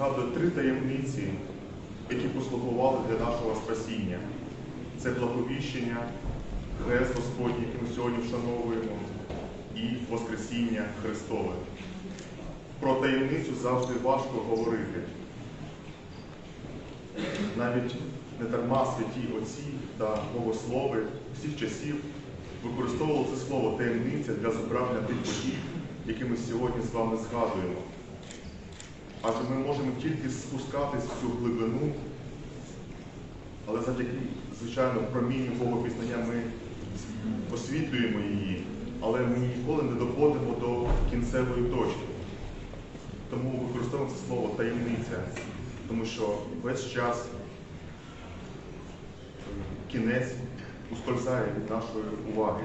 згадує три таємниці, які послугували для нашого спасіння. Це благовіщення, Хрест Господній, який ми сьогодні вшановуємо, і Воскресіння Христове. Про таємницю завжди важко говорити. Навіть не дарма святі отці та богослови всіх часів використовували це слово таємниця для зображення тих подій, які ми сьогодні з вами згадуємо. Адже ми можемо тільки спускатись в цю глибину, але завдяки, звичайно, промінню Богопізнання ми освітлюємо її, але ми ніколи не доходимо до кінцевої точки. Тому використовуємо це слово таємниця, тому що весь час кінець ускользає від нашої уваги.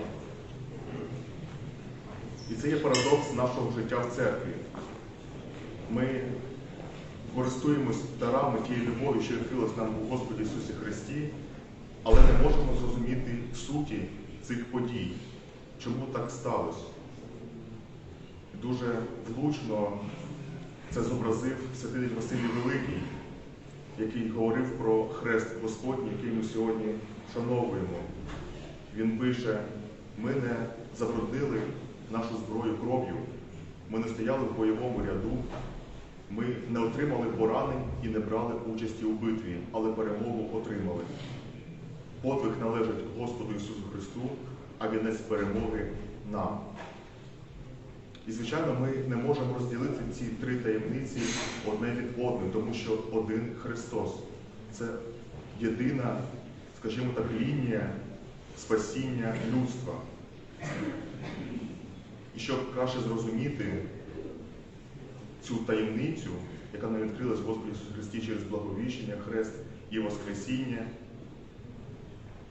І це є парадокс нашого життя в церкві. Ми користуємось дарами тієї любові, що відкрилась нам у Господі Ісусі Христі, але не можемо зрозуміти суті цих подій, чому так сталося. Дуже влучно це зобразив святитель Василій Великий, який говорив про хрест Господній, який ми сьогодні вшановуємо. Він пише, ми не забруднили нашу зброю кров'ю, ми не стояли в бойовому ряду, ми не отримали поранень і не брали участі у битві, але перемогу отримали. Подвиг належить Господу Ісусу Христу, а вінець перемоги нам. І, звичайно, ми не можемо розділити ці три таємниці одне від одної, тому що один Христос це єдина, скажімо так, лінія спасіння людства. І щоб краще зрозуміти цю таємницю, яка нам відкрилась в Господі Ісусі Христі через благовіщення, хрест і Воскресіння,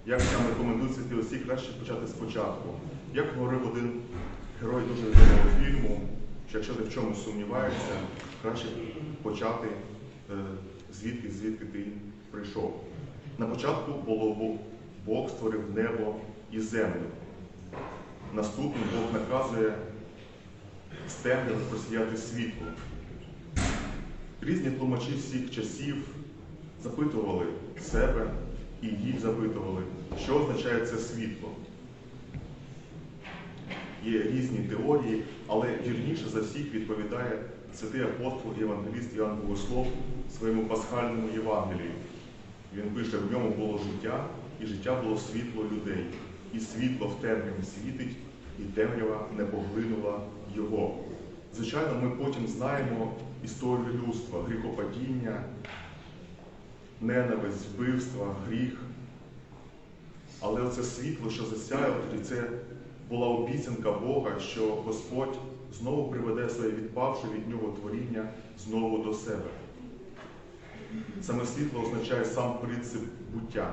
як нам рекомендують святі осі, краще почати спочатку. Як говорив один герой дуже відомого фільму, що якщо ти в чомусь сумніваєшся, краще почати е, звідки, звідки ти прийшов. На початку було Бог створив небо і землю. Наступний Бог наказує з просіяти світло. Різні тлумачі всіх часів запитували себе і їх запитували, що означає це світло. Є різні теорії, але вірніше за всіх відповідає святий апостол і евангеліст Іоанн Богослов своєму пасхальному Євангелію. Він пише, в ньому було життя, і життя було світло людей. І світло в темряві світить, і темрява не поглинула його. Звичайно, ми потім знаємо історію людства, гріхопадіння, ненависть, вбивства, гріх. Але оце світло, що засяяло, тоді це була обіцянка Бога, що Господь знову приведе своє відпавше від нього творіння знову до себе. Саме світло означає сам принцип буття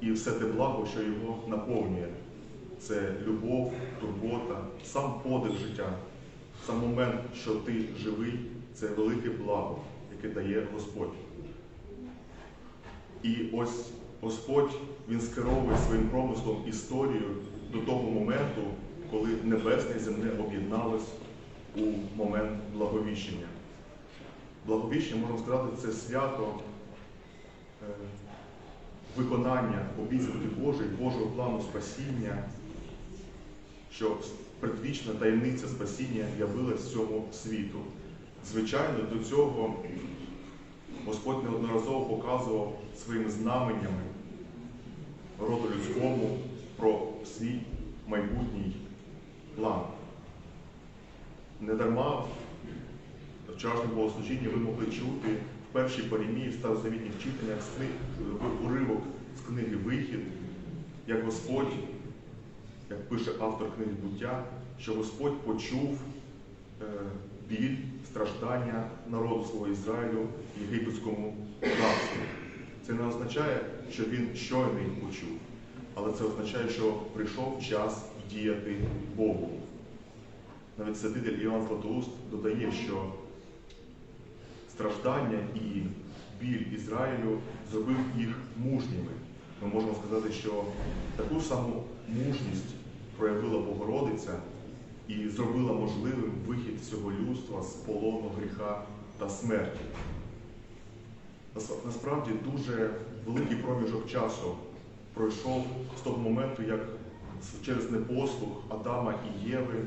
і все те благо, що його наповнює. Це любов, турбота, сам подих життя, сам момент, що ти живий, це велике благо, яке дає Господь. І ось Господь Він скеровує своїм промислом історію до того моменту, коли небесне і земне об'єдналось у момент благовіщення. Благовіщення, можна сказати, це свято е, виконання обіцянки Божої, Божого плану спасіння, що предвічна таємниця спасіння явилась цьому світу. Звичайно, до цього Господь неодноразово показував своїми знаменнями роду людському про свій майбутній план. Недарма в вчорашньому богослужінні ви могли чути в першій парімії в старозавітніх читаннях уривок з книги Вихід, як Господь, як пише автор книги буття, що Господь почув е, біль, страждання народу свого Ізраїлю в єгипетському рабстві. Це не означає, що він щойно їх почув, але це означає, що прийшов час діяти Богу. Навіть святитель Іоанн Златоуст додає, що страждання і біль Ізраїлю зробив їх мужніми. Ми можемо сказати, що таку саму мужність проявила Богородиця і зробила можливим вихід всього людства з полону гріха та смерті. Насправді дуже великий проміжок часу пройшов з того моменту, як через непослух Адама і Єви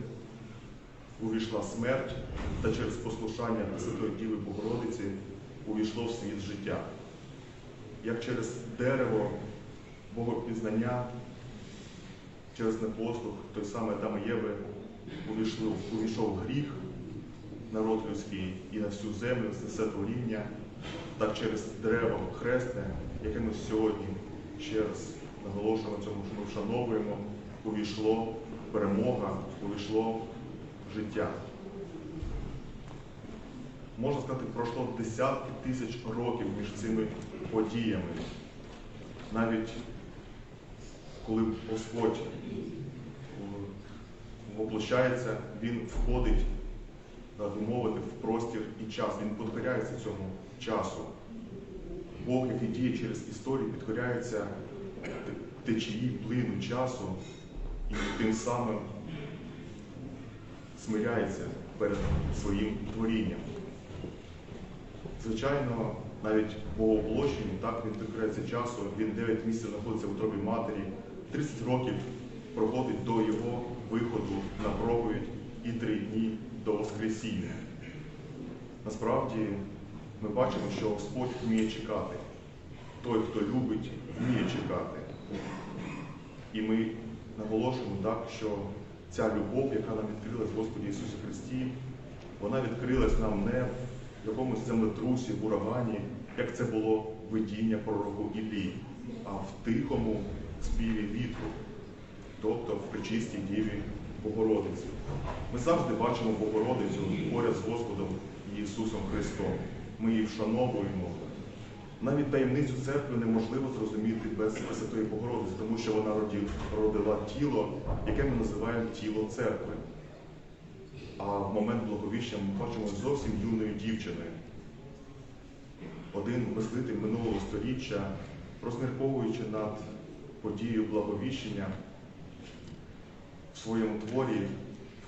увійшла смерть, та через послушання Пресвятої Діви Богородиці увійшло в світ життя. Як через дерево Богопізнання, через непослух, той самий Адам і Єви увійшли, увійшов гріх, народ людський і на всю землю, все творіння, так через дерево хресне, яке ми сьогодні ще раз наголошуємо цьому, що ми вшановуємо, увійшло перемога, увійшло життя. Можна сказати, пройшло десятки тисяч років між цими подіями. Навіть коли Господь е, воплощається, Він входить, так мовити, в простір і час. Він підкоряється цьому часу. Бог, який діє через історію, підкоряється течії, плину часу і тим самим смиряється перед своїм творінням. Звичайно, навіть Богооплощенню, так він підкоряється часу, він 9 місяців знаходиться в утробі матері, 30 років проходить до його виходу на проповідь і 3 дні до Воскресіння. Насправді ми бачимо, що Господь вміє чекати. Той, хто любить, вміє чекати. І ми наголошуємо так, що ця любов, яка нам відкрилась в Господі Ісусі Христі, вона відкрилась нам не в якомусь землетрусі, в урагані, як це було видіння пророку Іллі, а в тихому співі вітру, тобто в причистій Діві Богородиці. Ми завжди бачимо Богородицю поряд з Господом Ісусом Христом. Ми її вшановуємо. Навіть таємницю церкви неможливо зрозуміти без Святої Богородиці, тому що вона родила тіло, яке ми називаємо тіло церкви. А в момент благовіщення ми бачимо зовсім юною дівчиною. Один мислитель минулого століття, розмірковуючи над подією благовіщення, в своєму творі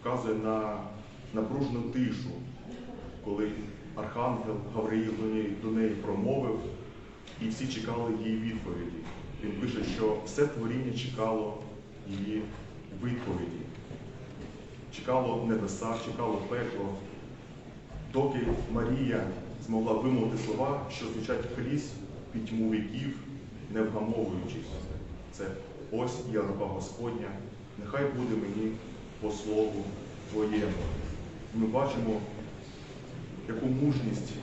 вказує на напружену тишу, коли архангел Гавриїл до неї, до неї промовив, і всі чекали її відповіді. Він пише, що все творіння чекало її відповіді. Чекало небеса, чекало пекло, доки Марія змогла вимовити слова, що звучать крізь пітьму віків, не вгамовуючись. Це ось я раба Господня, нехай буде мені по слову Твоєму. Ми бачимо, яку мужність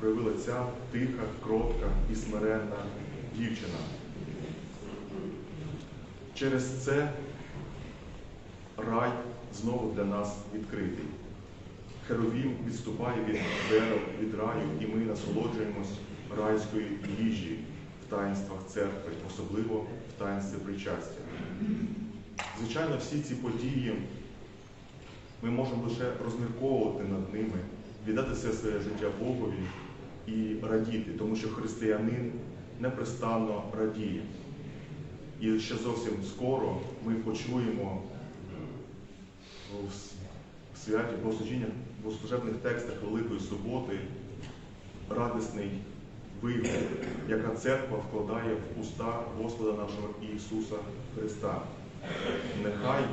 проявила ця тиха, кротка і смиренна дівчина. Через це рай знову для нас відкритий. Херовім відступає від дерев, від раю, і ми насолоджуємось райської їжі в таїнствах церкви, особливо в таїнстві причастя. Звичайно, всі ці події ми можемо лише розмірковувати над ними, віддати все своє життя Богові і радіти, тому що християнин непрестанно радіє. І ще зовсім скоро ми почуємо в святі в богослужебних текстах Великої Суботи радісний вигук, яка церква вкладає в уста Господа нашого Ісуса Христа. Нехай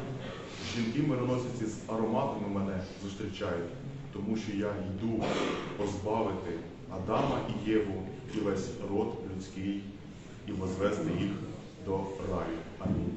жінки мироносиці з ароматами мене зустрічають, тому що я йду позбавити Адама і Єву і весь род людський і возвести їх до раю. Амінь.